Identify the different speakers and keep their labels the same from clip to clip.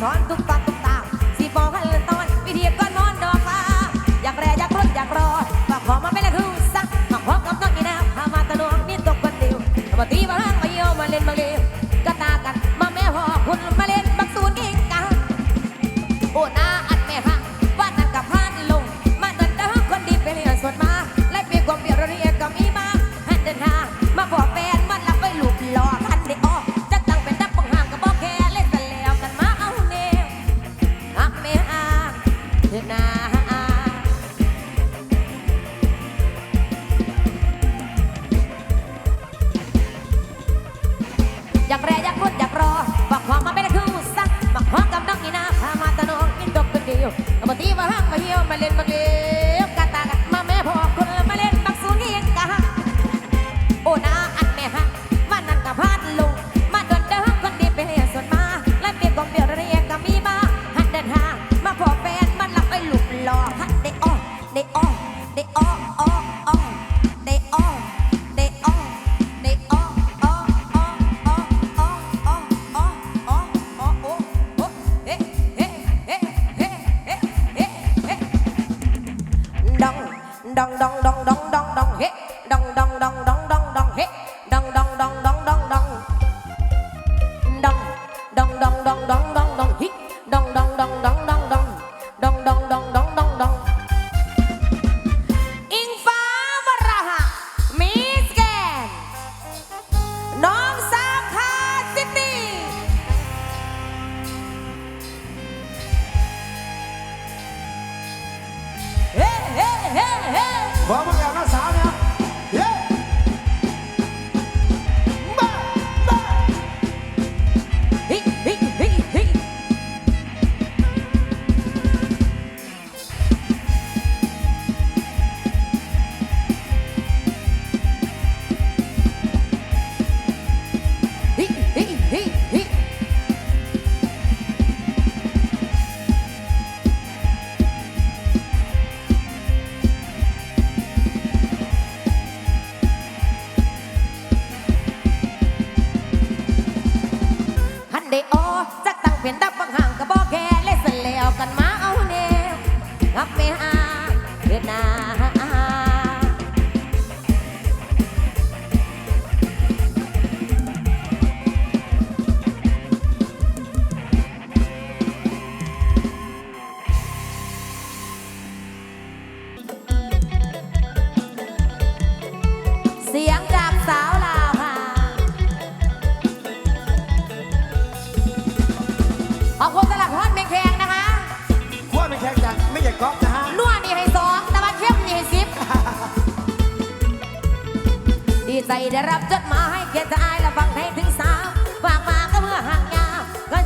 Speaker 1: शांत ได้ออก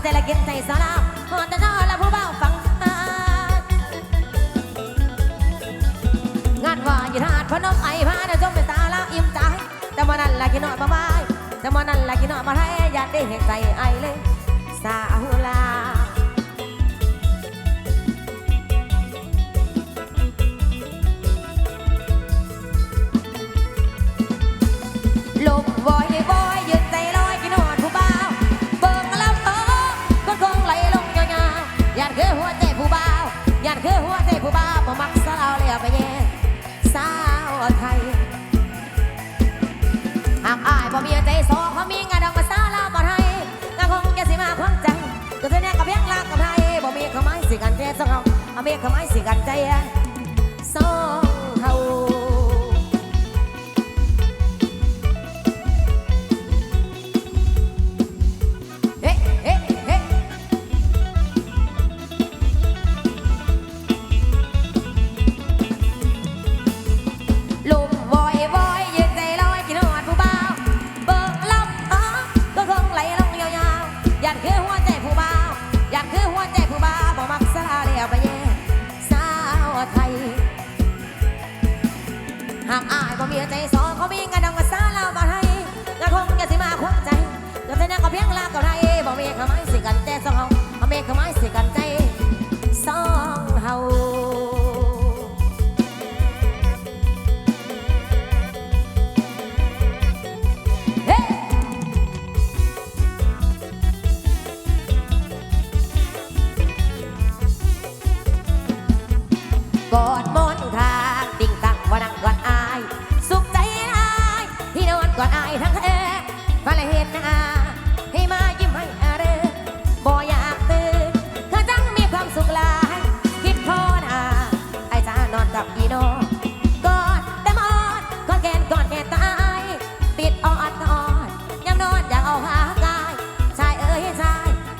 Speaker 1: เศรษกินใจสาวลาวหอนต่นอนและผู้บ่าวฟังงานว่าอยู่ทาดพนมไอ้พานะจงเป็นตาวลาวอิ่มใจแต่มานั่นละกินนอนมาบายแต่มานั่นละกินนอนมาให้อยากได้เห็นใจไอ้เลยสาวลา คือหัวใจผู้บ่าวยันคือหัวใจผู้บ่าวบ่มักสาวเล้วไปแย่สาวไทยหากอายบ่มีใจสองเขามีงานดอกมาสาวลาวบ่ไทยก็คงจะสิมาควงใจก็เธอเนี่ยก็เพียงรักกับไทยบ่มีขมายสิกันใจสองเขาเอามีขมายสิกันใจ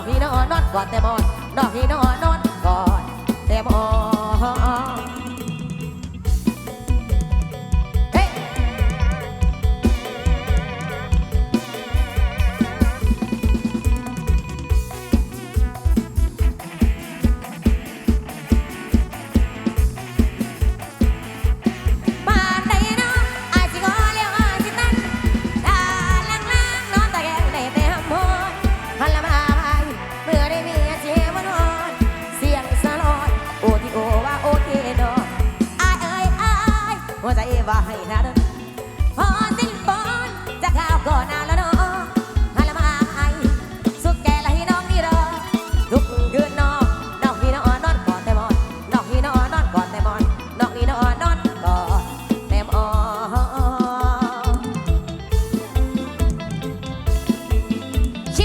Speaker 1: อกนี่นอนนอนกอดแต่บอดดอกนี่นอนนอน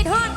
Speaker 1: hunt.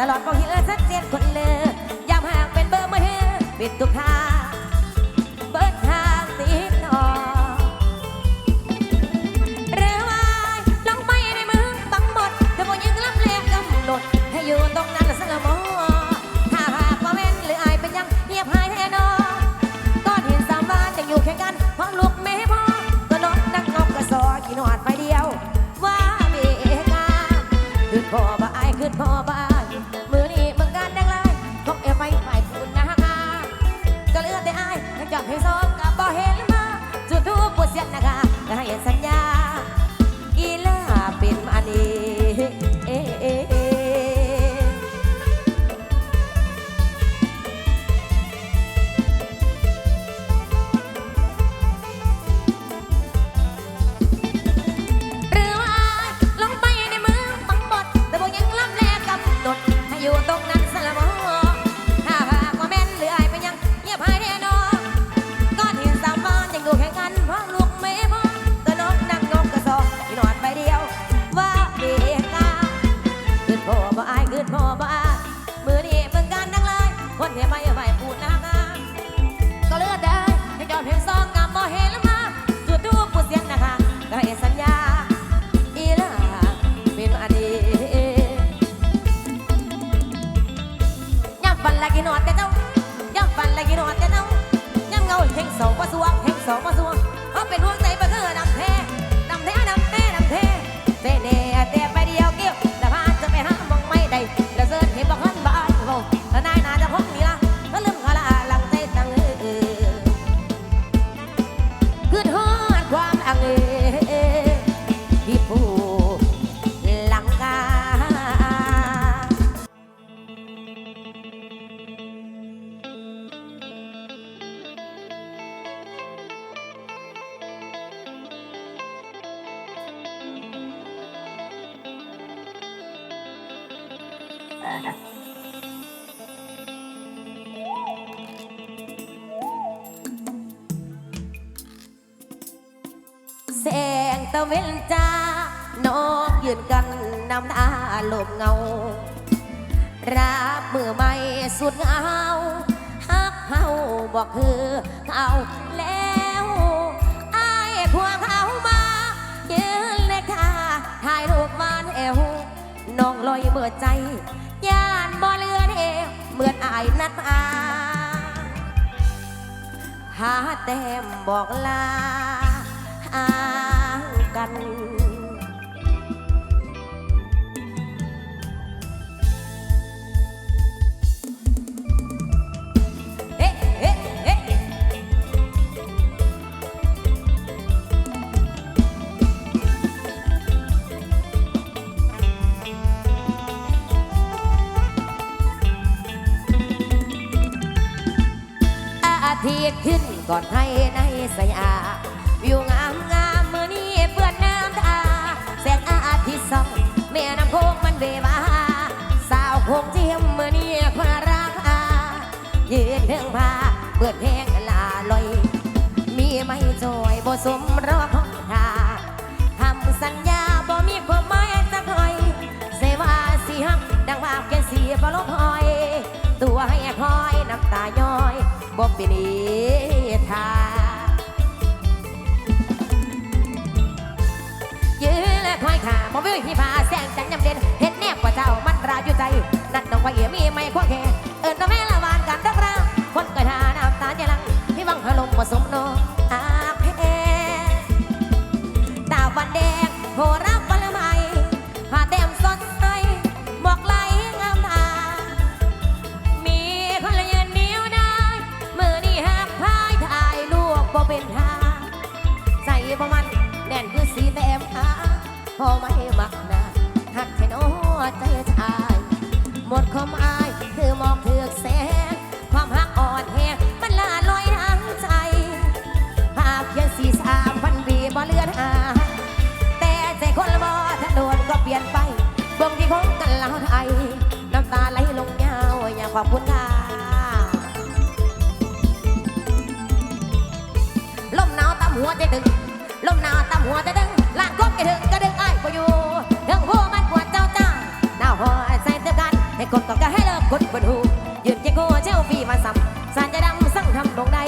Speaker 1: ตลอดบอกเฮือสักเสียนคนเลือยามห่างเป็นเบอร์มาเฮือปิดตุกทาเบิดทางตีทองเรือวายลงไปในมือตั้งหมดเธอบอกยังรับแรงกำหนดให้อยู่ตรงนั้นละสละมอถ้าหากว่าแม่นหรืออเป็นยังเงียบหายแน่อนก้อนหินสามบานอยู่แข่กันพร้อมลูกแม่พอก็นกนักนกกระสอกนหอดไปเดียว ว่าเบกาขึ้นพ่อบ่อขึ้นพ่อบ่า จัให้ซ้อมกับบ่เห็นมาจุดทูบบ่เสียงนะคะให้สัญญา สองมาสู้เขาเป็นห่วงแต่ แสงตะเวนจ้านกยืนกันนำหน้าลมเงา รับมือไม่สุดเหงาฮักเฮาบอกคือเขาแล้วไอายพวกเขามายืนเลยค่ะถ่ายรูปมานเอวน้องลอยเบิดใจ เหมือนอายนัดอาหาแต้มบอกลาอ้างกัน ขึ้นก่อนให้ในสยาวิวงามงามมือนี้เปื้อนน้ำตาแสงอาทิตย์ส่องแม่น้ำโคงมันเบบาสาวคงเจียมมือนี้คนราคายืนเทิงผ้าเปิดเพลงลาลอย มีไม่จอยบ่สมรอของทาทำสัญญาบ่มีความหมายสักหน่อยเสว่าสิฮักดังว่าแกเสียบ่ลงหอย ตัวให้คอยน้ำตาย้อย บ่เป็นอีทายืนและคอยขาบ่วิวที่พาแสงจันยำเด่นเห็นแนบกว่าเจ้ามันราอยู่ใจ นั่นต้องว่าเอ๋มีไม่ควงแค่ พอไม่มักนะหักแค่นอใจชาย หมดความอายคือมองเถือกแสง ความหักอ่อนแหงมันลาลอยทางใจภาพเพียงสี่สามพันปีบ่เลือนหายแต่ใจคนละบ่ถ้าโดนก็เปลี่ยนไปเบิ่งที่คงกันลาวไทย น้ำตาไหลลงยาวอย่าขอบคุณค่ะลมหนาวตามหัวใจดึงลมหนาวตามหัวใจดึงลากกบไอ้ดึงก็ดึง กันให้กดก็ก็ให้เลิกกดบนหูยืนเจ๊โก้เจ้าพี่มาสัมสารจะดำสั่งทำตรงใด